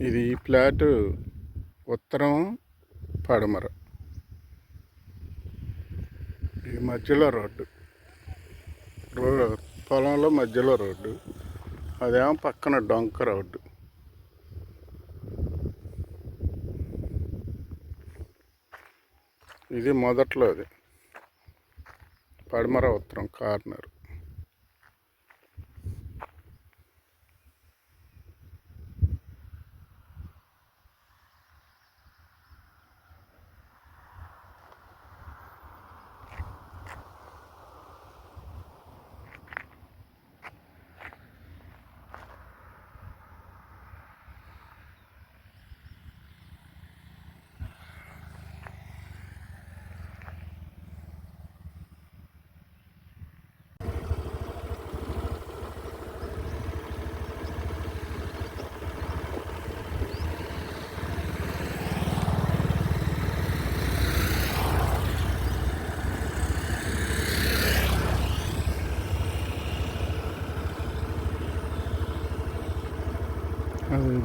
ఇది ఈ ప్లాట్ ఉత్తరం పడమర. ఈ మధ్యలో రోడ్డు. రో పొలంలో మధ్యలో రోడ్డు. అదేమో పక్కన డొంక రోడ్డు. ఇది మొదట్లో అది. పడమర ఉత్తరం కార్నర్.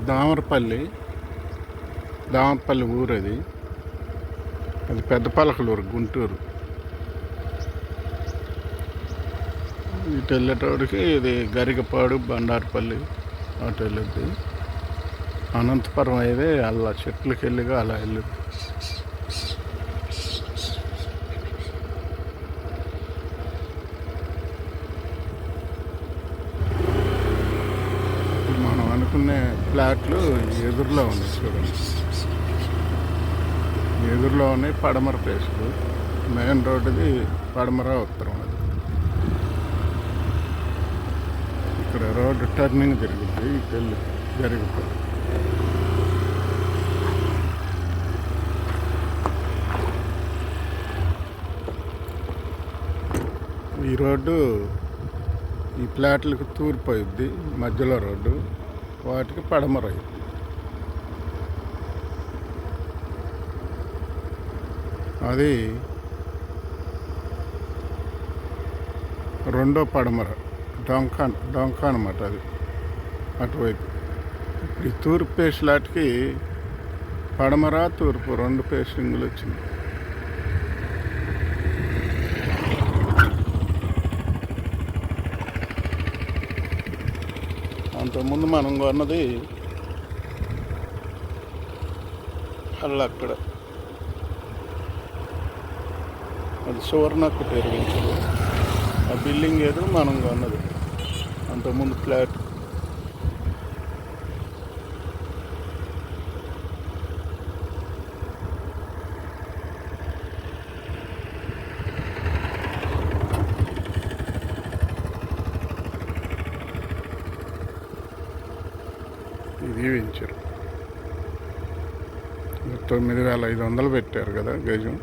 దామరపల్లి. దామరపల్లి ఊరు అది. అది పెద్ద పలకలూరు గుంటూరు. ఇటు వెళ్ళేటోడికి ఇది గరికపాడు బండారపల్లి అటు వెళ్ళొద్ది. అనంతపురం అయితే అలా చెట్లకి వెళ్ళిగా అలా వెళ్ళొద్ది ఇప్పుడు మనం ఫ్లాట్లు ఎదురులో ఉన్నాయి చూడండి. ఎదురులో ఉన్నాయి పడమర ప్లేసులు. మెయిన్ రోడ్డుది పడమర ఉత్తరం అది. ఇక్కడ రోడ్డు టర్నింగ్ తిరుగుద్ది ఇటు వెళ్ళి ఈ రోడ్డు ఈ ప్లాట్లకు తూర్పు అయింది మధ్యలో రోడ్డు. వాటికి పడమర అది రెండో పడమర డొంకాన్ డొంక అనమాట అది. అటువైపు. ఈ తూర్పు పేస్లాట్కి పడమర తూర్పు రెండు పేస్టింగ్లు వచ్చింది అంతకుముందు మనం కొన్నది అల్ల అక్కడ. అది సువర్ణకు పెరిగించదు ఆ బిల్డింగ్ ఏదో మనం కొన్నది. అంతకుముందు ఫ్లాట్. దీవించారు. తొమ్మిది వేల ఐదు వందలు పెట్టారు కదా గజం.